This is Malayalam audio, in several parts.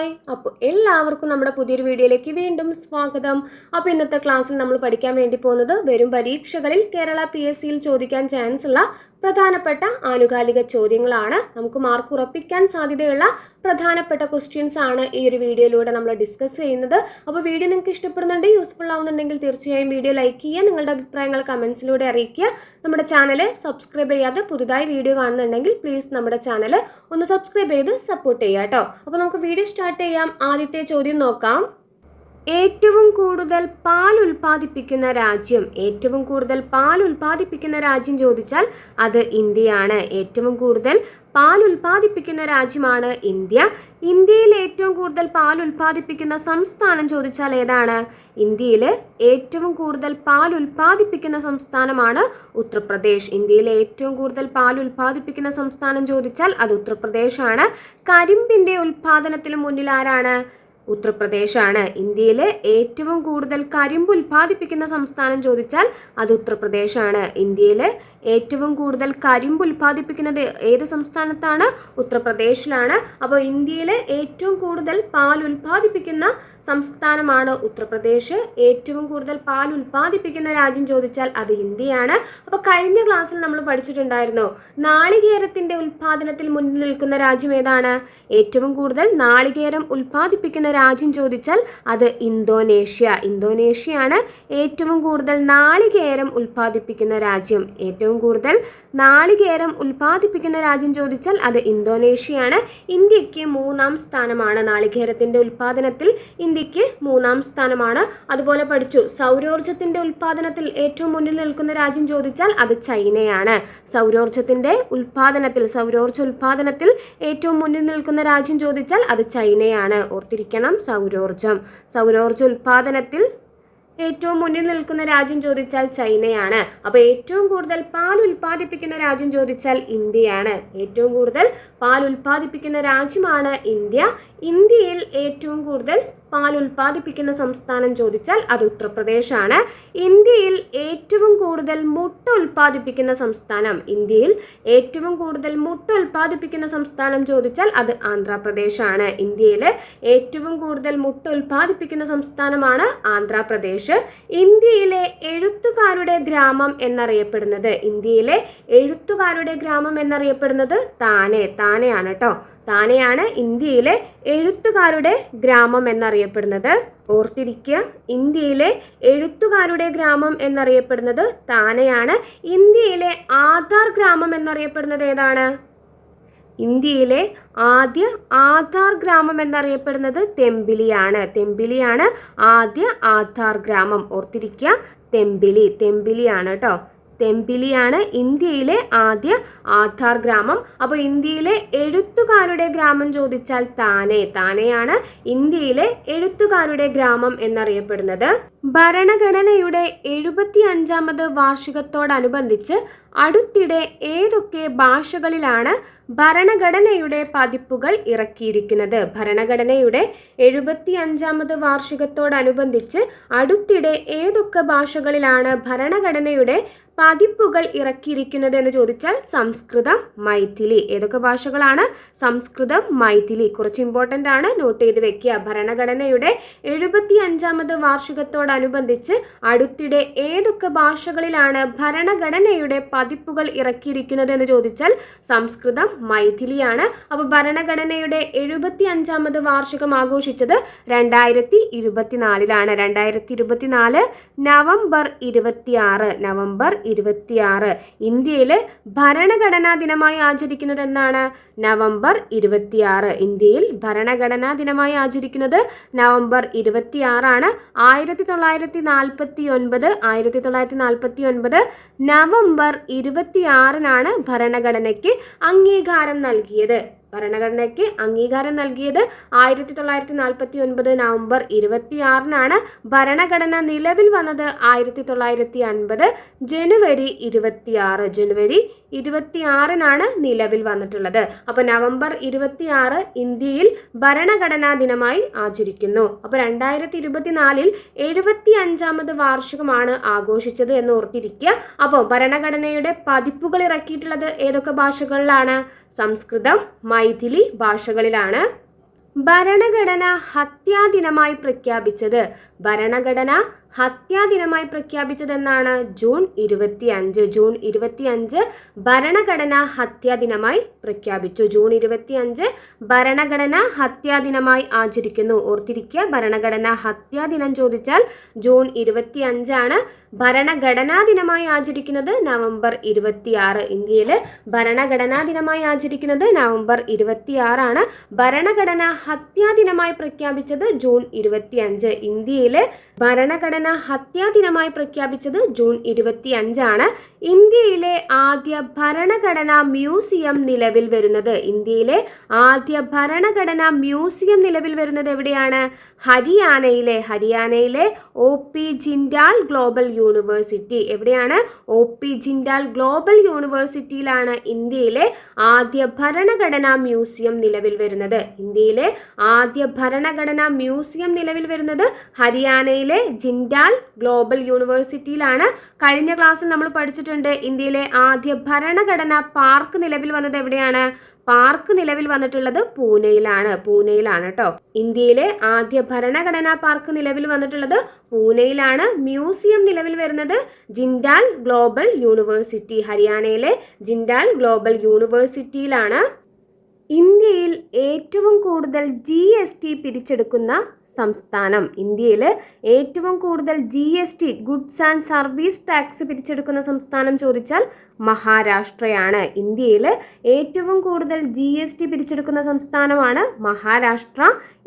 ഹായ്. അപ്പോൾ എല്ലാവർക്കും നമ്മുടെ പുതിയൊരു വീഡിയോയിലേക്ക് വീണ്ടും സ്വാഗതം. അപ്പോൾ ഇന്നത്തെ ക്ലാസ്സിൽ നമ്മൾ പഠിക്കാൻ വേണ്ടി പോകുന്നത് വരും പരീക്ഷകളിൽ കേരള പി എസ് സിയിൽ ചോദിക്കാൻ ചാൻസ് ഉള്ള പ്രധാനപ്പെട്ട ആനുകാലിക ചോദ്യങ്ങളാണ്. നമുക്ക് മാർക്ക് ഉറപ്പിക്കാൻ സാധ്യതയുള്ള പ്രധാനപ്പെട്ട ക്വസ്റ്റ്യൻസ് ആണ് ഈ ഒരു വീഡിയോയിലൂടെ നമ്മൾ ഡിസ്കസ് ചെയ്യുന്നത്. അപ്പോൾ വീഡിയോ നിങ്ങൾക്ക് ഇഷ്ടപ്പെടുന്നുണ്ടെങ്കിൽ യൂസ്ഫുൾ ആവുന്നുണ്ടെങ്കിൽ തീർച്ചയായും വീഡിയോ ലൈക്ക് ചെയ്യുക നിങ്ങളുടെ അഭിപ്രായങ്ങൾ കമൻസിലൂടെ അറിയിക്കുക. നമ്മുടെ ചാനൽ സബ്സ്ക്രൈബ് ചെയ്യാതെ പുതുതായി വീഡിയോ കാണുന്നുണ്ടെങ്കിൽ പ്ലീസ് നമ്മുടെ ചാനൽ ഒന്ന് സബ്സ്ക്രൈബ് ചെയ്ത് സപ്പോർട്ട് ചെയ്യുക കേട്ടോ അപ്പോൾ നമുക്ക് വീഡിയോ സ്റ്റാർട്ട് ചെയ്യാം. ആദ്യത്തെ ചോദ്യം നോക്കാം. ഏറ്റവും കൂടുതൽ പാൽ ഉൽപ്പാദിപ്പിക്കുന്ന രാജ്യം ഏറ്റവും കൂടുതൽ പാൽ ഉൽപ്പാദിപ്പിക്കുന്ന രാജ്യം ചോദിച്ചാൽ അത് ഇന്ത്യയാണ്. ഏറ്റവും കൂടുതൽ പാൽ ഉൽപ്പാദിപ്പിക്കുന്ന രാജ്യമാണ് ഇന്ത്യ. ഇന്ത്യയിൽ ഏറ്റവും കൂടുതൽ പാൽ ഉൽപ്പാദിപ്പിക്കുന്ന സംസ്ഥാനം ചോദിച്ചാൽ ഏതാണ്? ഇന്ത്യയിൽ ഏറ്റവും കൂടുതൽ പാൽ ഉൽപ്പാദിപ്പിക്കുന്ന സംസ്ഥാനമാണ് ഉത്തർപ്രദേശ്. ഇന്ത്യയിലെ ഏറ്റവും കൂടുതൽ പാൽ ഉൽപ്പാദിപ്പിക്കുന്ന സംസ്ഥാനം ചോദിച്ചാൽ അത് ഉത്തർപ്രദേശാണ്. കരിമ്പിന്റെ ഉൽപ്പാദനത്തിന് മുന്നിൽ ആരാണ്? ഉത്തർപ്രദേശാണ്. ഇന്ത്യയിലെ ഏറ്റവും കൂടുതൽ കരിമ്പ് ഉൽപ്പാദിപ്പിക്കുന്ന സംസ്ഥാനം ചോദിച്ചാൽ അത് ഉത്തർപ്രദേശാണ്. ഇന്ത്യയിലെ ഏറ്റവും കൂടുതൽ കരിമ്പ് ഉൽപ്പാദിപ്പിക്കുന്നത് ഏത് സംസ്ഥാനത്താണ്? ഉത്തർപ്രദേശിലാണ്. അപ്പോൾ ഇന്ത്യയിലെ ഏറ്റവും കൂടുതൽ പാൽ ഉൽപ്പാദിപ്പിക്കുന്ന സംസ്ഥാനമാണ് ഉത്തർപ്രദേശ്. ഏറ്റവും കൂടുതൽ പാൽ ഉൽപ്പാദിപ്പിക്കുന്ന രാജ്യം ചോദിച്ചാൽ അത് ഇന്ത്യയാണ്. അപ്പോൾ കഴിഞ്ഞ ക്ലാസ്സിൽ നമ്മൾ പഠിച്ചിട്ടുണ്ടായിരുന്നു നാളികേരത്തിന്റെ ഉൽപ്പാദനത്തിൽ മുന്നിൽ നിൽക്കുന്ന രാജ്യം ഏതാണ്? ഏറ്റവും കൂടുതൽ നാളികേരം ഉൽപ്പാദിപ്പിക്കുന്ന രാജ്യം ചോദിച്ചാൽ അത് ഇന്തോനേഷ്യ. ഇന്തോനേഷ്യയാണ് ഏറ്റവും കൂടുതൽ നാളികേരം ഉൽപ്പാദിപ്പിക്കുന്ന രാജ്യം. ഏറ്റവും കൂടുതൽ നാളികേരം ഉൽപ്പാദിപ്പിക്കുന്ന രാജ്യം ചോദിച്ചാൽ അത് ഇന്തോനേഷ്യയാണ്. ഇന്ത്യയ്ക്ക് മൂന്നാം സ്ഥാനമാണ് നാളികേരത്തിന്റെ ഉൽപ്പാദനത്തിൽ. ഇന്ത്യയ്ക്ക് മൂന്നാം സ്ഥാനമാണ്. അതുപോലെ പഠിച്ചു. സൗരോർജത്തിന്റെ ഉൽപ്പാദനത്തിൽ ഏറ്റവും മുന്നിൽ നിൽക്കുന്ന രാജ്യം ചോദിച്ചാൽ അത് ചൈനയാണ്. സൗരോർജത്തിന്റെ ഉൽപ്പാദനത്തിൽ സൗരോർജ ഉൽപ്പാദനത്തിൽ ഏറ്റവും മുന്നിൽ നിൽക്കുന്ന രാജ്യം ചോദിച്ചാൽ അത് ചൈനയാണ്. ഓർത്തിരിക്കണം സൗരോർജം. സൗരോർജ ഉൽപ്പാദനത്തിൽ ഏറ്റവും മുന്നിൽ നിൽക്കുന്ന രാജ്യം ചോദിച്ചാൽ ചൈനയാണ്. അപ്പോൾ ഏറ്റവും കൂടുതൽ പാൽ ഉൽപ്പാദിപ്പിക്കുന്ന രാജ്യം ചോദിച്ചാൽ ഇന്ത്യയാണ്. ഏറ്റവും കൂടുതൽ പാൽ ഉൽപ്പാദിപ്പിക്കുന്ന രാജ്യമാണ് ഇന്ത്യ. ഇന്ത്യയിൽ ഏറ്റവും കൂടുതൽ പാൽ ഉൽപ്പാദിപ്പിക്കുന്ന സംസ്ഥാനം ചോദിച്ചാൽ അത് ഉത്തർപ്രദേശാണ്. ഇന്ത്യയിൽ ഏറ്റവും കൂടുതൽ മുട്ട ഉൽപ്പാദിപ്പിക്കുന്ന സംസ്ഥാനം ഇന്ത്യയിൽ ഏറ്റവും കൂടുതൽ മുട്ട ഉൽപ്പാദിപ്പിക്കുന്ന സംസ്ഥാനം ചോദിച്ചാൽ അത് ആന്ധ്രാപ്രദേശാണ്. ഇന്ത്യയിലെ ഏറ്റവും കൂടുതൽ മുട്ട ഉൽപ്പാദിപ്പിക്കുന്ന സംസ്ഥാനമാണ് ആന്ധ്രാപ്രദേശ്. ഇന്ത്യയിലെ എഴുത്തുകാരുടെ ഗ്രാമം എന്നറിയപ്പെടുന്നത് ഇന്ത്യയിലെ എഴുത്തുകാരുടെ ഗ്രാമം എന്നറിയപ്പെടുന്നത് താനെ താനെയാണ് കേട്ടോ താനെയാണ് ഇന്ത്യയിലെ എഴുത്തുകാരുടെ ഗ്രാമം എന്നറിയപ്പെടുന്നത്. ഓർത്തിരിക്കുക ഇന്ത്യയിലെ എഴുത്തുകാരുടെ ഗ്രാമം എന്നറിയപ്പെടുന്നത് താനെയാണ്. ഇന്ത്യയിലെ ആധാർ ഗ്രാമം എന്നറിയപ്പെടുന്നത് ഏതാണ്? ഇന്ത്യയിലെ ആദ്യ ആധാർ ഗ്രാമം എന്നറിയപ്പെടുന്നത് തെമ്പിലിയാണ്. തെമ്പിലിയാണ് ആദ്യ ആധാർ ഗ്രാമം. ഓർത്തിരിക്കുക തെമ്പിലി തെമ്പിലിയാണ് കേട്ടോ. തെമ്പിലിയാണ് ഇന്ത്യയിലെ ആദ്യ ആധാർ ഗ്രാമം. അപ്പോൾ ഇന്ത്യയിലെ എഴുത്തുകാരുടെ ഗ്രാമം ചോദിച്ചാൽ താനെ. താനെയാണ് ഇന്ത്യയിലെ എഴുത്തുകാരുടെ ഗ്രാമം എന്നറിയപ്പെടുന്നത്. ഭരണഘടനയുടെ എഴുപത്തി അഞ്ചാമത് വാർഷികത്തോടനുബന്ധിച്ച് അടുത്തിടെ ഏതൊക്കെ ഭാഷകളിലാണ് ഭരണഘടനയുടെ പതിപ്പുകൾ ഇറക്കിയിരിക്കുന്നത്? ഭരണഘടനയുടെ എഴുപത്തി അഞ്ചാമത് വാർഷികത്തോടനുബന്ധിച്ച് അടുത്തിടെ ഏതൊക്കെ ഭാഷകളിലാണ് ഭരണഘടനയുടെ പതിപ്പുകൾ ഇറക്കിയിരിക്കുന്നത് എന്ന് ചോദിച്ചാൽ സംസ്കൃതം മൈഥിലി. ഏതൊക്കെ ഭാഷകളാണ്? സംസ്കൃതം മൈഥിലി. കുറച്ച് ഇമ്പോർട്ടന്റ് ആണ്. നോട്ട് ചെയ്ത് വെക്കുക. ഭരണഘടനയുടെ എഴുപത്തി അഞ്ചാമത് വാർഷികത്തോടനുബന്ധിച്ച് അടുത്തിടെ ഏതൊക്കെ ഭാഷകളിലാണ് ഭരണഘടനയുടെ പതിപ്പുകൾ ഇറക്കിയിരിക്കുന്നത് എന്ന് ചോദിച്ചാൽ സംസ്കൃതം മൈഥിലിയാണ്. അപ്പോൾ ഭരണഘടനയുടെ എഴുപത്തി അഞ്ചാമത് വാർഷികം ആഘോഷിച്ചത് രണ്ടായിരത്തി ഇരുപത്തിനാലിലാണ് രണ്ടായിരത്തി ഇരുപത്തിനാല് നവംബർ ഇരുപത്തിയാറ്. നവംബർ ഇരുപത്തിയാറ്. ഇന്ത്യയിൽ ഭരണഘടനാ ദിനമായി ആചരിക്കുന്നത് എന്നാണ് നവംബർ ഇരുപത്തിയാറ്. ഇന്ത്യയിൽ ഭരണഘടനാ ദിനമായി ആചരിക്കുന്നത് നവംബർ ഇരുപത്തിയാറാണ്. ആയിരത്തി തൊള്ളായിരത്തി നാൽപ്പത്തി ഒൻപത് ആയിരത്തി തൊള്ളായിരത്തി നാൽപ്പത്തി ഒൻപത് നവംബർ ഇരുപത്തിയാറിനാണ് ഭരണഘടനയ്ക്ക് അംഗീകാരം നൽകിയത്. ഭരണഘടനയ്ക്ക് അംഗീകാരം നൽകിയത് ആയിരത്തി തൊള്ളായിരത്തി നാൽപ്പത്തി ഒൻപത് നവംബർ ഇരുപത്തിയാറിനാണ്. ഭരണഘടന നിലവിൽ വന്നത് ആയിരത്തി തൊള്ളായിരത്തി അൻപത് ജനുവരി ഇരുപത്തിയാറ്. ജനുവരി ഇരുപത്തിയാറിനാണ് നിലവിൽ വന്നിട്ടുള്ളത്. അപ്പോൾ നവംബർ ഇരുപത്തിയാറ് ഇന്ത്യയിൽ ഭരണഘടനാ ദിനമായി ആചരിക്കുന്നു. അപ്പോൾ രണ്ടായിരത്തി ഇരുപത്തിനാലിൽ എഴുപത്തി അഞ്ചാമത് വാർഷികമാണ് ആഘോഷിച്ചത് എന്ന് ഓർത്തിരിക്കുക. അപ്പോൾ ഭരണഘടനയുടെ പതിപ്പുകൾ ഇറക്കിയിട്ടുള്ളത് ഏതൊക്കെ ഭാഷകളിലാണ്? സംസ്കൃതം മൈഥിലി ഭാഷകളിലാണ് ഭരണഘടന ഹത്യാദിനമായി പ്രഖ്യാപിച്ചത്. ഭരണഘടന ഹത്യാദിനമായി പ്രഖ്യാപിച്ചതെന്നാണ് ജൂൺ ഇരുപത്തി അഞ്ച് ജൂൺ ഇരുപത്തി അഞ്ച് ഭരണഘടന ഹത്യാദിനമായി പ്രഖ്യാപിച്ചു. ജൂൺ ഇരുപത്തി അഞ്ച് ഭരണഘടന ഹത്യാദിനമായി ആചരിക്കുന്നു. ഓർത്തിരിക്കുക ഭരണഘടന ഹത്യാദിനം ചോദിച്ചാൽ ജൂൺ ഇരുപത്തി അഞ്ചാണ് ഭരണഘടനാ ദിനമായി ആചരിക്കുന്നത് നവംബർ ഇരുപത്തിയാറ്. ഇന്ത്യയിൽ ഭരണഘടനാ ദിനമായി ആചരിക്കുന്നത് നവംബർ ഇരുപത്തിയാറാണ്. ഭരണഘടന ഹത്യാദിനമായി പ്രഖ്യാപിച്ചത് ജൂൺ ഇരുപത്തിയഞ്ച്. ഇന്ത്യയിൽ ഭരണഘടന ഹത്യാ ദിനമായി പ്രഖ്യാപിച്ചത് ജൂൺ ഇരുപത്തി അഞ്ചാണ് ഇന്ത്യയിലെ ആദ്യ ഭരണഘടന മ്യൂസിയം നിലവിൽ വരുന്നത്. ഇന്ത്യയിലെ ആദ്യ ഭരണഘടന മ്യൂസിയം നിലവിൽ വരുന്നത് എവിടെയാണ്? ഹരിയാനയിലെ ഹരിയാനയിലെ O P Jindal global university എവിടെയാണ്? ഒ പി ജിൻഡാൽ ഗ്ലോബൽ യൂണിവേഴ്സിറ്റിയിലാണ് ഇന്ത്യയിലെ ആദ്യ ഭരണഘടനാ മ്യൂസിയം നിലവിൽ വരുന്നത്. ഇന്ത്യയിലെ ആദ്യ ഭരണഘടനാ മ്യൂസിയം നിലവിൽ വരുന്നത് ഹരിയാനയിലെ ജിൻഡാൽ ഗ്ലോബൽ യൂണിവേഴ്സിറ്റിയിലാണ് കഴിഞ്ഞ ക്ലാസ്സിൽ നമ്മൾ പഠിച്ചിട്ടുണ്ട് ഇന്ത്യയിലെ ആദ്യ ഭരണഘടനാ പാർക്ക് നിലവിൽ വന്നത് എവിടെയാണ്? പാർക്ക് നിലവിൽ വന്നിട്ടുള്ളത് പൂനെയിലാണ്. പൂനെയിലാണ് കേട്ടോ ഇന്ത്യയിലെ ആദ്യ ഭരണഘടനാ പാർക്ക് നിലവിൽ വന്നിട്ടുള്ളത് പൂനെയിലാണ്. മ്യൂസിയം നിലവിൽ വരുന്നത് ജിൻഡാൽ ഗ്ലോബൽ യൂണിവേഴ്സിറ്റി ഹരിയാനയിലെ ജിൻഡാൽ ഗ്ലോബൽ യൂണിവേഴ്സിറ്റിയിലാണ്. ഇന്ത്യയിൽ ഏറ്റവും കൂടുതൽ ജി എസ് ടി പിരിച്ചെടുക്കുന്ന സംസ്ഥാനം. ഇന്ത്യയിൽ ഏറ്റവും കൂടുതൽ G S T goods and service tax പിരിച്ചെടുക്കുന്ന സംസ്ഥാനം ചോദിച്ചാൽ മഹാരാഷ്ട്രയാണ്. ഇന്ത്യയിൽ ഏറ്റവും കൂടുതൽ ജി എസ് ടി പിരിച്ചെടുക്കുന്ന സംസ്ഥാനമാണ് മഹാരാഷ്ട്ര.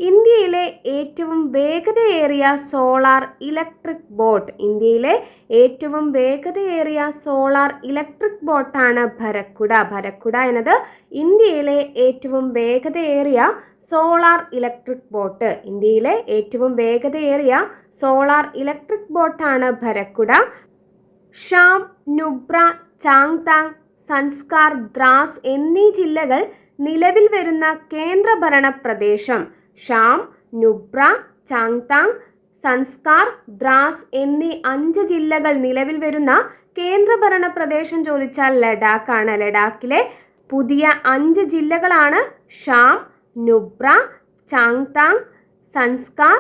ഇന്ത്യയിലെ ഏറ്റവും വേഗതയേറിയ സോളാർ ഇലക്ട്രിക് ബോട്ട്. ഇന്ത്യയിലെ ഏറ്റവും വേഗതയേറിയ സോളാർ ഇലക്ട്രിക് ബോട്ടാണ് ഭരക്കുട. ഭരക്കുട എന്നത് ഇന്ത്യയിലെ ഏറ്റവും വേഗതയേറിയ സോളാർ ഇലക്ട്രിക് ബോട്ട്. ഇന്ത്യയിലെ ഏറ്റവും വേഗതയേറിയ സോളാർ ഇലക്ട്രിക് ബോട്ടാണ് ഭരക്കുട. ഷാം നുബ്ര ചാങ്താങ് സൻസ്കാർ ദ്രാസ് എന്നീ ജില്ലകൾ നിലവിൽ വരുന്ന കേന്ദ്രഭരണ പ്രദേശം. ഷാം നുബ്ര ചാങ്താങ് സൻസ്കാർ ദ്രാസ് എന്നീ അഞ്ച് ജില്ലകൾ നിലവിൽ വരുന്ന കേന്ദ്രഭരണ പ്രദേശം ചോദിച്ചാൽ ലഡാക്കാണ്. ലഡാക്കിലെ പുതിയ അഞ്ച് ജില്ലകളാണ് ഷാം നുബ്ര ചാങ്താങ് സൻസ്കാർ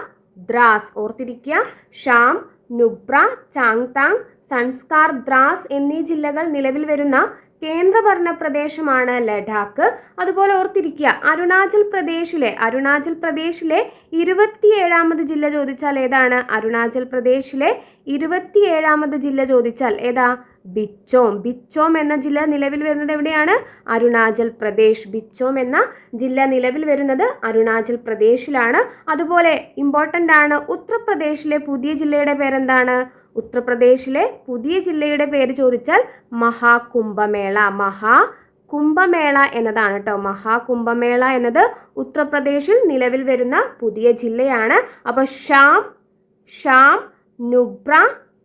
ദ്രാസ്. ഓർത്തിരിക്കുക ഷാം നുബ്ര ചാങ്താങ് സൻസ്കാർ ദ്രാസ് എന്നീ ജില്ലകൾ നിലവിൽ വരുന്ന കേന്ദ്രഭരണ പ്രദേശമാണ് ലഡാക്ക്. അതുപോലെ ഓർത്തിരിക്കുക അരുണാചൽ പ്രദേശിലെ അരുണാചൽ പ്രദേശിലെ ഇരുപത്തിയേഴാമത് ജില്ല ചോദിച്ചാൽ ഏതാണ്? അരുണാചൽ പ്രദേശിലെ ഇരുപത്തിയേഴാമത് ജില്ല ചോദിച്ചാൽ ഏതാ? ബിച്ചോം. ബിച്ചോം എന്ന ജില്ല നിലവിൽ വരുന്നത് എവിടെയാണ്? അരുണാചൽ പ്രദേശ്. ബിച്ചോം എന്ന ജില്ല നിലവിൽ വരുന്നത് അരുണാചൽ പ്രദേശിലാണ്. അതുപോലെ ഇമ്പോർട്ടന്റ് ആണ് ഉത്തർപ്രദേശിലെ പുതിയ ജില്ലയുടെ പേരെന്താണ്? ഉത്തർപ്രദേശിലെ പുതിയ ജില്ലയുടെ പേര് ചോദിച്ചാൽ മഹാകുംഭമേള. മഹാ കുംഭമേള എന്നതാണ് കേട്ടോ മഹാകുംഭമേള എന്നത് ഉത്തർപ്രദേശിൽ നിലവിൽ വരുന്ന പുതിയ ജില്ലയാണ്. അപ്പോൾ ഷാം ഷാം നുബ്ര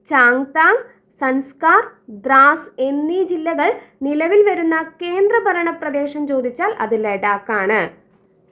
ചാങ്താങ് സൻസ്കാർ ദ്രാസ് എന്നീ ജില്ലകൾ നിലവിൽ വരുന്ന കേന്ദ്രഭരണ പ്രദേശം ചോദിച്ചാൽ അത് ലഡാക്കാണ്.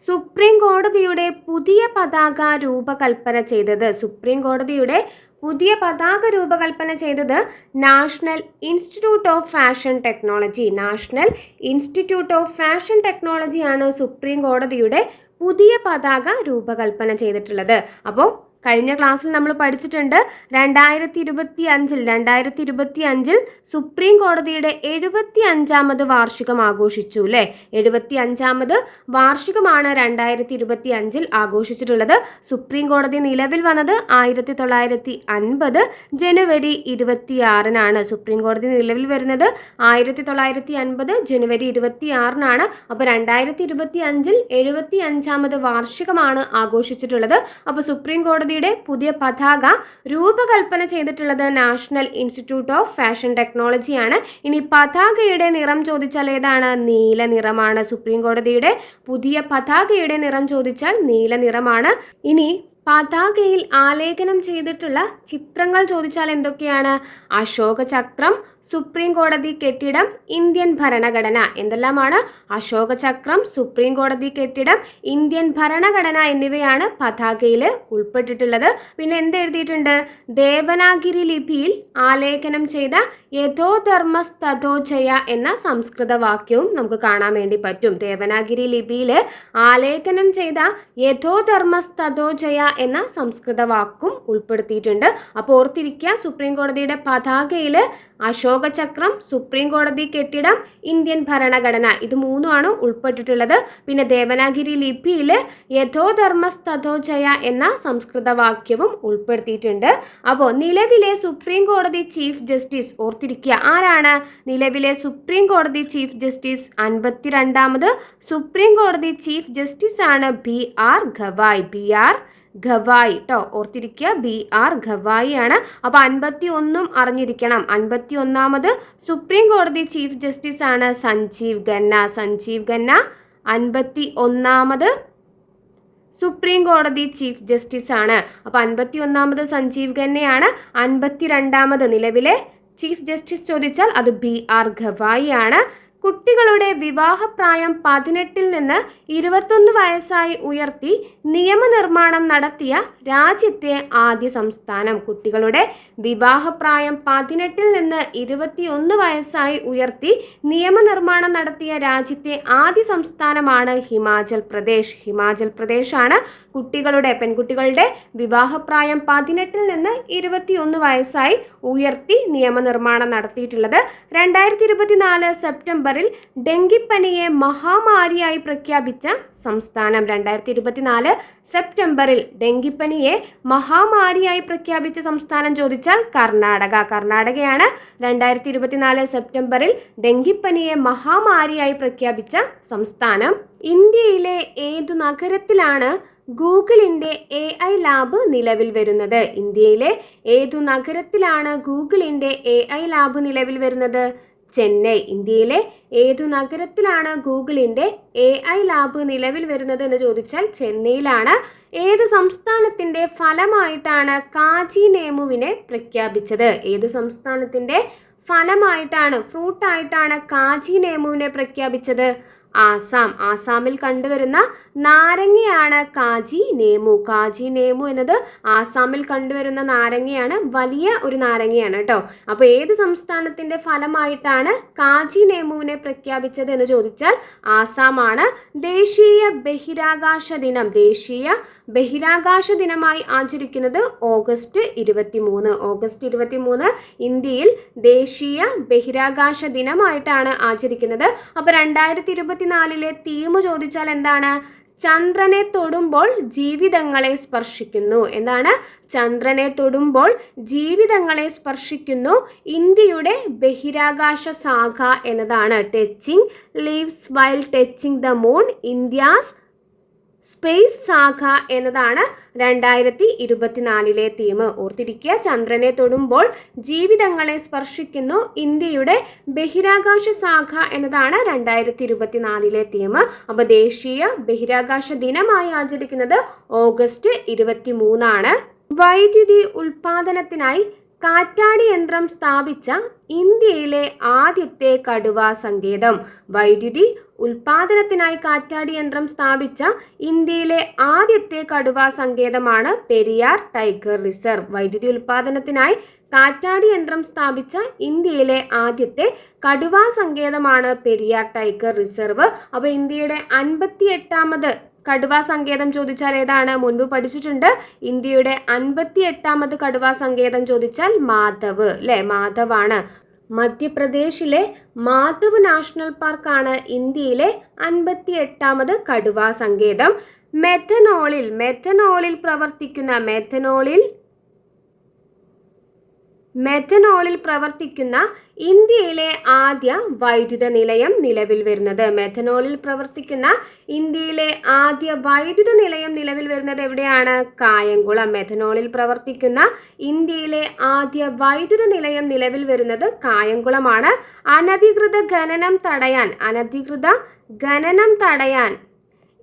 സുപ്രീം കോടതിയുടെ പുതിയ പതാക രൂപകൽപ്പന ചെയ്തത് സുപ്രീം കോടതിയുടെ പുതിയ പതാക രൂപകൽപ്പന ചെയ്തത് national institute of fashion technology national institute of fashion ടെക്നോളജിയാണ് supreme കോടതിയുടെ പുതിയ പതാക രൂപകൽപ്പന ചെയ്തിട്ടുള്ളത്. അപ്പോൾ കഴിഞ്ഞ ക്ലാസ്സിൽ നമ്മൾ പഠിച്ചിട്ടുണ്ട് രണ്ടായിരത്തി ഇരുപത്തി അഞ്ചിൽ രണ്ടായിരത്തി ഇരുപത്തി അഞ്ചിൽ സുപ്രീം കോടതിയുടെ എഴുപത്തി അഞ്ചാമത് വാർഷികം ആഘോഷിച്ചു അല്ലേ എഴുപത്തി അഞ്ചാമത് വാർഷികമാണ് രണ്ടായിരത്തി ഇരുപത്തി അഞ്ചിൽ ആഘോഷിച്ചിട്ടുള്ളത്. സുപ്രീം കോടതി നിലവിൽ വന്നത് ആയിരത്തി തൊള്ളായിരത്തി അൻപത് ജനുവരി ഇരുപത്തിയാറിനാണ്. സുപ്രീം കോടതി നിലവിൽ വരുന്നത് ആയിരത്തി തൊള്ളായിരത്തി അൻപത് ജനുവരി ഇരുപത്തിയാറിനാണ്. അപ്പോൾ രണ്ടായിരത്തി ഇരുപത്തി അഞ്ചിൽ എഴുപത്തി അഞ്ചാമത് വാർഷികമാണ് ആഘോഷിച്ചിട്ടുള്ളത്. അപ്പോൾ സുപ്രീം കോടതിയുടെ പുതിയ പതാക രൂപകൽപ്പന ചെയ്തിട്ടുള്ളത് നാഷണൽ ഇൻസ്റ്റിറ്റ്യൂട്ട് ഓഫ് ഫാഷൻ ടെക്നോളജിയാണ്. ഇനി പതാകയുടെ നിറം ചോദിച്ചാൽ ഏതാണ്? നീല നിറമാണ്. സുപ്രീം കോടതിയുടെ പുതിയ പതാകയുടെ നിറം ചോദിച്ചാൽ നീല നിറമാണ്. ഇനി പതാകയിൽ ആലേഖനം ചെയ്തിട്ടുള്ള ചിത്രങ്ങൾ ചോദിച്ചാൽ എന്തൊക്കെയാണ്? അശോക ചക്രം സുപ്രീം കോടതി കെട്ടിടം ഇന്ത്യൻ ഭരണഘടന. എന്തെല്ലാമാണ്? അശോക ചക്രം സുപ്രീം കോടതി കെട്ടിടം ഇന്ത്യൻ ഭരണഘടന എന്നിവയാണ് പതാകയിൽ ഉൾപ്പെട്ടിട്ടുള്ളത്. പിന്നെ എന്ത് എഴുതിയിട്ടുണ്ട്? ദേവനാഗിരി ലിപിയിൽ ആലേഖനം ചെയ്ത യഥോധർമ്മസ്തഥോജയ എന്ന സംസ്കൃത വാക്യവും നമുക്ക് കാണാൻ വേണ്ടി പറ്റും. ദേവനാഗിരി ലിപിയിൽ ആലേഖനം ചെയ്ത യഥോധർമ്മസ്തഥോജയ എന്ന സംസ്കൃത വാക്കും ഉൾപ്പെടുത്തിയിട്ടുണ്ട്. അപ്പോൾ ഓർത്തിരിക്കുക സുപ്രീം കോടതിയുടെ പതാകയിൽ അശോക ചക്രം സുപ്രീം കോടതി കെട്ടിടം ഇന്ത്യൻ ഭരണഘടന ഇത് മൂന്നുമാണ് ഉൾപ്പെട്ടിട്ടുള്ളത്. പിന്നെ ദേവനാഗിരി ലിപിയിൽ യഥോധർമ്മസ്തഥോജയ എന്ന സംസ്കൃത വാക്യവും ഉൾപ്പെടുത്തിയിട്ടുണ്ട്. അപ്പോൾ നിലവിലെ സുപ്രീം കോടതി ചീഫ് ജസ്റ്റിസ് ഓർത്തിരിക്കുക ആരാണ്? നിലവിലെ സുപ്രീം കോടതി ചീഫ് ജസ്റ്റിസ് അൻപത്തിരണ്ടാമത് സുപ്രീം കോടതി ചീഫ് ജസ്റ്റിസ് ആണ് B R Gavai. B R Gavai കേട്ടോ ഓർത്തിരിക്കുക ബി ആർ ഖവായി ആണ് അപ്പോൾ അൻപത്തി ഒന്നും അറിഞ്ഞിരിക്കണം. അൻപത്തി ഒന്നാമത് സുപ്രീം കോടതി ചീഫ് ജസ്റ്റിസ് ആണ് സഞ്ജീവ് ഖന്ന. സഞ്ജീവ് ഖന്ന അൻപത്തി ഒന്നാമത് സുപ്രീം കോടതി ചീഫ് ജസ്റ്റിസ് ആണ്. അപ്പോൾ അൻപത്തി ഒന്നാമത് സഞ്ജീവ് ഖന്നയാണ്. അൻപത്തി രണ്ടാമത് നിലവിലെ ചീഫ് ജസ്റ്റിസ് ചോദിച്ചാൽ അത് ബി ആർ ഖവായി ആണ്. കുട്ടികളുടെ വിവാഹപ്രായം പതിനെട്ടിൽ നിന്ന് ഇരുപത്തൊന്ന് വയസ്സായി ഉയർത്തി നിയമനിർമ്മാണം നടത്തിയ രാജ്യത്തെ ആദ്യ സംസ്ഥാനം. കുട്ടികളുടെ വിവാഹപ്രായം പതിനെട്ടിൽ നിന്ന് ഇരുപത്തിയൊന്ന് വയസ്സായി ഉയർത്തി നിയമനിർമ്മാണം നടത്തിയ രാജ്യത്തെ ആദ്യ സംസ്ഥാനമാണ് ഹിമാചൽ പ്രദേശ്. ഹിമാചൽ പ്രദേശാണ് കുട്ടികളുടെ പെൺകുട്ടികളുടെ വിവാഹപ്രായം പതിനെട്ടിൽ നിന്ന് ഇരുപത്തിയൊന്ന് വയസ്സായി ഉയർത്തി നിയമനിർമ്മാണം നടത്തിയിട്ടുള്ളത്. രണ്ടായിരത്തി ഇരുപത്തിനാല് സെപ്റ്റംബറിൽ ഡെങ്കിപ്പനിയെ മഹാമാരിയായി പ്രഖ്യാപിച്ച സംസ്ഥാനം. രണ്ടായിരത്തി ഇരുപത്തിനാല് സെപ്റ്റംബറിൽ ഡെങ്കിപ്പനിയെ മഹാമാരിയായി പ്രഖ്യാപിച്ച സംസ്ഥാനം ചോദിച്ചാൽ കർണാടക. കർണാടകയാണ് രണ്ടായിരത്തി ഇരുപത്തിനാല് സെപ്റ്റംബറിൽ ഡെങ്കിപ്പനിയെ മഹാമാരിയായി പ്രഖ്യാപിച്ച സംസ്ഥാനം. ഇന്ത്യയിലെ ഏതു നഗരത്തിലാണ് ഗൂഗിളിന്റെ എ ഐ ലാബ് നിലവിൽ വരുന്നത്? ഇന്ത്യയിലെ ഏതു നഗരത്തിലാണ് ഗൂഗിളിന്റെ എ ഐ ലാബ് നിലവിൽ വരുന്നത്? ചെന്നൈ ഇന്ത്യയിലെ ഏതു നഗരത്തിലാണ് ഗൂഗിളിന്റെ എ ഐ ലാബ് നിലവിൽ വരുന്നത് എന്ന് ചോദിച്ചാൽ ചെന്നൈയിലാണ്. ഏത് സംസ്ഥാനത്തിന്റെ ഫലമായിട്ടാണ് കാജി നേമുവിനെ പ്രഖ്യാപിച്ചത്? ഏത് സംസ്ഥാനത്തിന്റെ ഫലമായിട്ടാണ് ഫ്രൂട്ടായിട്ടാണ് കാജി നേമുവിനെ പ്രഖ്യാപിച്ചത്? ആസാം. ആസാമിൽ കണ്ടുവരുന്ന നാരങ്ങയാണ് കാജി നേമു. കാജി നേമു എന്നത് ആസാമിൽ കണ്ടുവരുന്ന നാരങ്ങയാണ്. വലിയ ഒരു നാരങ്ങയാണ് കേട്ടോ. അപ്പോൾ ഏത് സംസ്ഥാനത്തിന്റെ ഫലമായിട്ടാണ് കാജി നേമുവിനെ പ്രഖ്യാപിച്ചത് എന്ന് ചോദിച്ചാൽ ആസാമാണ്. ദേശീയ ബഹിരാകാശ ദിനം ദേശീയ ബഹിരാകാശ ദിനമായി ആചരിക്കുന്നത് ഓഗസ്റ്റ് ഇരുപത്തി മൂന്ന് ഓഗസ്റ്റ് ഇരുപത്തി മൂന്ന് ഇന്ത്യയിൽ ദേശീയ ബഹിരാകാശ ദിനമായിട്ടാണ് ആചരിക്കുന്നത്. അപ്പോൾ രണ്ടായിരത്തി ഇരുപത്തിനാലിലെ തീം ചോദിച്ചാൽ എന്താണ്? ചന്ദ്രനെ തൊടുമ്പോൾ ജീവിതങ്ങളെ സ്പർശിക്കുന്നു. എന്താണ്? ചന്ദ്രനെ തൊടുമ്പോൾ ജീവിതങ്ങളെ സ്പർശിക്കുന്നു. ഇന്ത്യയുടെ ബഹിരാകാശ ശാഖ എന്നതാണ്. Touching leaves while touching the moon India's space ശാഖ എന്നതാണ് രണ്ടായിരത്തി ഇരുപത്തിനാലിലെ തീം. ഓർത്തിരിക്കുക ചന്ദ്രനെ തൊടുമ്പോൾ ജീവിതങ്ങളെ സ്പർശിക്കുന്നു ഇന്ത്യയുടെ ബഹിരാകാശ ശാഖ എന്നതാണ് രണ്ടായിരത്തി ഇരുപത്തിനാലിലെ തീം. അപ്പോൾ ദേശീയ ബഹിരാകാശ ദിനമായി ആചരിക്കുന്നത് ഓഗസ്റ്റ് ഇരുപത്തി മൂന്നാണ് വൈദ്യുതി ഉൽപാദനത്തിനായി കാറ്റാടി യന്ത്രം സ്ഥാപിച്ച ഇന്ത്യയിലെ ആദ്യത്തെ കടുവ സങ്കേതം. വൈദ്യുതി ഉൽപാദനത്തിനായി കാറ്റാടി യന്ത്രം സ്ഥാപിച്ച ഇന്ത്യയിലെ ആദ്യത്തെ കടുവ സങ്കേതമാണ് പെരിയാർ ടൈഗർ റിസർവ്. വൈദ്യുതി ഉൽപാദനത്തിനായി കാറ്റാടി യന്ത്രം സ്ഥാപിച്ച ഇന്ത്യയിലെ ആദ്യത്തെ കടുവാ സങ്കേതമാണ് പെരിയാർ ടൈഗർ റിസർവ്. അപ്പോൾ ഇന്ത്യയുടെ അൻപത്തി എട്ടാമത് കടുവാ സങ്കേതം ചോദിച്ചാൽ ഏതാണ്? മുൻപ് പഠിച്ചിട്ടുണ്ട്. ഇന്ത്യയുടെ അൻപത്തി എട്ടാമത് കടുവാ സങ്കേതം ചോദിച്ചാൽ മാധവ് അല്ലേ മാധവാണ്. മധ്യപ്രദേശിലെ മാധവ് നാഷണൽ പാർക്കാണ് ഇന്ത്യയിലെ അൻപത്തി എട്ടാമത് കടുവാ സങ്കേതം. മെഥനോളിൽ മെഥനോളിൽ പ്രവർത്തിക്കുന്ന മെഥനോളിൽ മെഥനോളിൽ പ്രവർത്തിക്കുന്ന ഇന്ത്യയിലെ ആദ്യ വൈദ്യുത നിലയം നിലവിൽ വരുന്നത്. മെഥനോളിൽ പ്രവർത്തിക്കുന്ന ഇന്ത്യയിലെ ആദ്യ വൈദ്യുത നിലയം നിലവിൽ വരുന്നത് എവിടെയാണ്? കായംകുളം. മെഥനോളിൽ പ്രവർത്തിക്കുന്ന ഇന്ത്യയിലെ ആദ്യ വൈദ്യുത നിലയം നിലവിൽ വരുന്നത് കായംകുളമാണ്. അനധികൃത ഖനനം തടയാൻ അനധികൃത ഖനനം തടയാൻ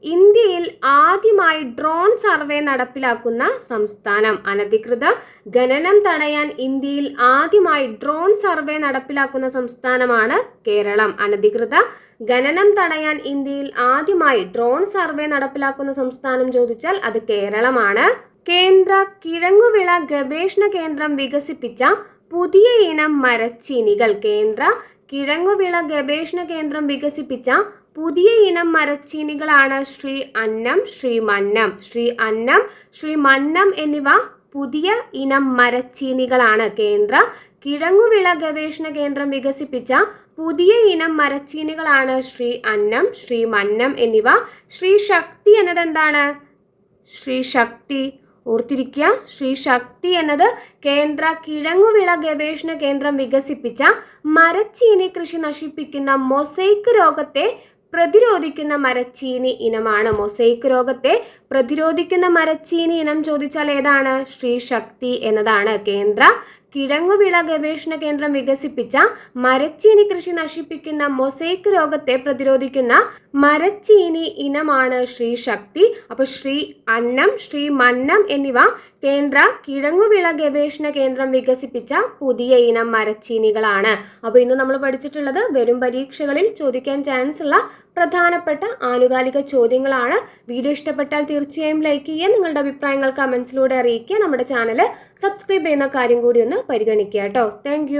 ഇന്ത്യയിൽ ആദ്യമായി ഡ്രോൺ സർവേ നടപ്പിലാക്കുന്ന സംസ്ഥാനം. അനധികൃത ഖനനം തടയാൻ ഇന്ത്യയിൽ ആദ്യമായി ഡ്രോൺ സർവേ നടപ്പിലാക്കുന്ന സംസ്ഥാനമാണ് കേരളം. അനധികൃത ഖനനം തടയാൻ ഇന്ത്യയിൽ ആദ്യമായി ഡ്രോൺ സർവേ നടപ്പിലാക്കുന്ന സംസ്ഥാനം ചോദിച്ചാൽ അത് കേരളമാണ്. കേന്ദ്ര കിഴങ്ങുവിള ഗവേഷണ കേന്ദ്രം വികസിപ്പിച്ച പുതിയ ഇനം മരച്ചീനികൾ. കേന്ദ്ര കിഴങ്ങുവിള ഗവേഷണ കേന്ദ്രം വികസിപ്പിച്ച പുതിയ ഇനം മരച്ചീനികളാണ് ശ്രീ അന്നം ശ്രീ മന്നം. ശ്രീ അന്നം ശ്രീ മന്നം എന്നിവ പുതിയ ഇനം മരച്ചീനികളാണ്. കേന്ദ്ര കിഴങ്ങുവിള ഗവേഷണ കേന്ദ്രം വികസിപ്പിച്ച പുതിയ ഇനം മരച്ചീനികളാണ് ശ്രീ അന്നം ശ്രീ മന്നം എന്നിവ. ശ്രീ ശക്തി എന്നത് എന്താണ് ശ്രീ ശക്തി. ഓർത്തിരിക്കുക ശ്രീ ശക്തി എന്നത് കേന്ദ്ര കിഴങ്ങുവിള ഗവേഷണ കേന്ദ്രം വികസിപ്പിച്ച മരച്ചീനി കൃഷി നശിപ്പിക്കുന്ന മൊസൈക്ക് രോഗത്തെ പ്രതിരോധിക്കുന്ന മരച്ചീനി ഇനമാണ്. മൊസൈക്ക് രോഗത്തെ പ്രതിരോധിക്കുന്ന മരച്ചീനി ഇനം ചോദിച്ചാൽ ഏതാണ്? ശ്രീ ശക്തി എന്നതാണ്. കേന്ദ്ര കിഴങ്ങുവിള ഗവേഷണ കേന്ദ്രം വികസിപ്പിച്ച മരച്ചീനി കൃഷി നശിപ്പിക്കുന്ന മൊസൈക്ക് രോഗത്തെ പ്രതിരോധിക്കുന്ന മരച്ചീനി ഇനമാണ് ശ്രീ ശക്തി. അപ്പോൾ ശ്രീ അന്നം ശ്രീ മന്നം എന്നിവ കേന്ദ്ര കിഴങ്ങുവിള ഗവേഷണ കേന്ദ്രം വികസിപ്പിച്ച പുതിയ ഇനം മരച്ചീനികളാണ്. അപ്പോൾ ഇന്ന് നമ്മൾ പഠിച്ചിട്ടുള്ളത് വരും പരീക്ഷകളിൽ ചോദിക്കാൻ ചാൻസ് ഉള്ള പ്രധാനപ്പെട്ട ആനുകാലിക ചോദ്യങ്ങളാണ്. വീഡിയോ ഇഷ്ടപ്പെട്ടാൽ തീർച്ചയായും ലൈക്ക് ചെയ്യുക നിങ്ങളുടെ അഭിപ്രായങ്ങൾ കമൻസിലൂടെ അറിയിക്കുക. നമ്മുടെ ചാനൽ സബ്സ്ക്രൈബ് ചെയ്യുന്ന കാര്യം കൂടി ഒന്ന് പരിഗണിക്കുക കേട്ടോ. താങ്ക്